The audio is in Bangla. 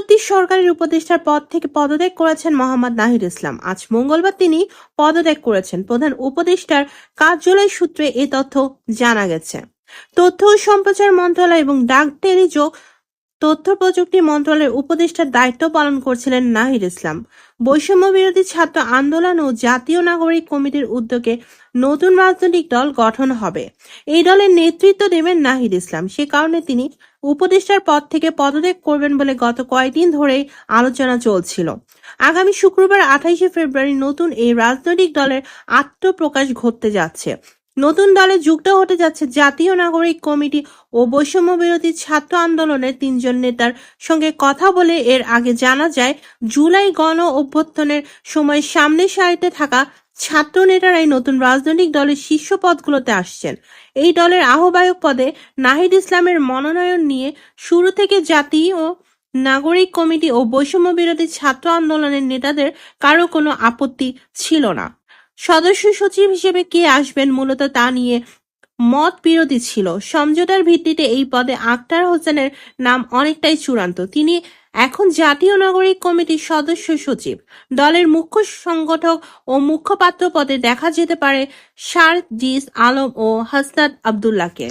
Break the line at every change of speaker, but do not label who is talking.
অন্তর্বর্তী সরকারের উপদেষ্টার পদ থেকে পদত্যাগ করেছেন মোহাম্মদ নাহিদ ইসলাম। আজ মঙ্গলবার তিনি পদত্যাগ করেছেন। প্রধান উপদেষ্টার কার্যালয় সূত্রে এ তথ্য জানা গেছে। তথ্য ও সম্প্রচার মন্ত্রণালয় এবং ডাক টেলিযোগ তথ্য প্রযুক্তি মন্ত্রণালয়ের উপদেষ্টার দায়িত্ব পালন করছিলেন নাহির ইসলাম। বৈষম্য বিরোধী ছাত্র আন্দোলন ও জাতীয় নাগরিক কমিটির উদ্যোগে নতুন রাজনৈতিক দল গঠন হবে। এই দলের নেতৃত্ব দেবেন নাহির ইসলাম। সে কারণে তিনি উপদেষ্টার পদ থেকে পদত্যাগ করবেন বলে গত কয়েকদিন ধরেই আলোচনা চলছিল। আগামী শুক্রবার আঠাইশে ফেব্রুয়ারি নতুন এই রাজনৈতিক দলের আত্মপ্রকাশ ঘটতে যাচ্ছে। নতুন দলে যুক্ত হতে যাচ্ছে জাতীয় নাগরিক কমিটি ও বৈষম্য বিরোধী ছাত্র আন্দোলনের তিনজন নেতার সঙ্গে কথা বলে এর আগে জানা যায়, জুলাই গণ অভ্যুত্থানের সময় সামনে সারিতে থাকা ছাত্র নেতারাই নতুন রাজনৈতিক দলের শীর্ষ পদগুলোতে আসছেন। এই দলের আহ্বায়ক পদে নাহিদ ইসলামের মনোনয়ন নিয়ে শুরু থেকে জাতীয় নাগরিক কমিটি ও বৈষম্য বিরোধী ছাত্র আন্দোলনের নেতাদের কারও কোনো আপত্তি ছিল না। সদস্য সচিব হিসেবে কে আসবেন মূলত তা নিয়ে মত বিরোধী ছিল। সমঝোতার ভিত্তিতে এই পদে আক্তার হোসেনের নাম অনেকটাই চূড়ান্ত। তিনি এখন জাতীয় নাগরিক কমিটির সদস্য সচিব। দলের মুখ্য সংগঠক ও মুখপাত্র পদে দেখা যেতে পারে শারজিস আলম ও হাসনাত আবদুল্লাহকে।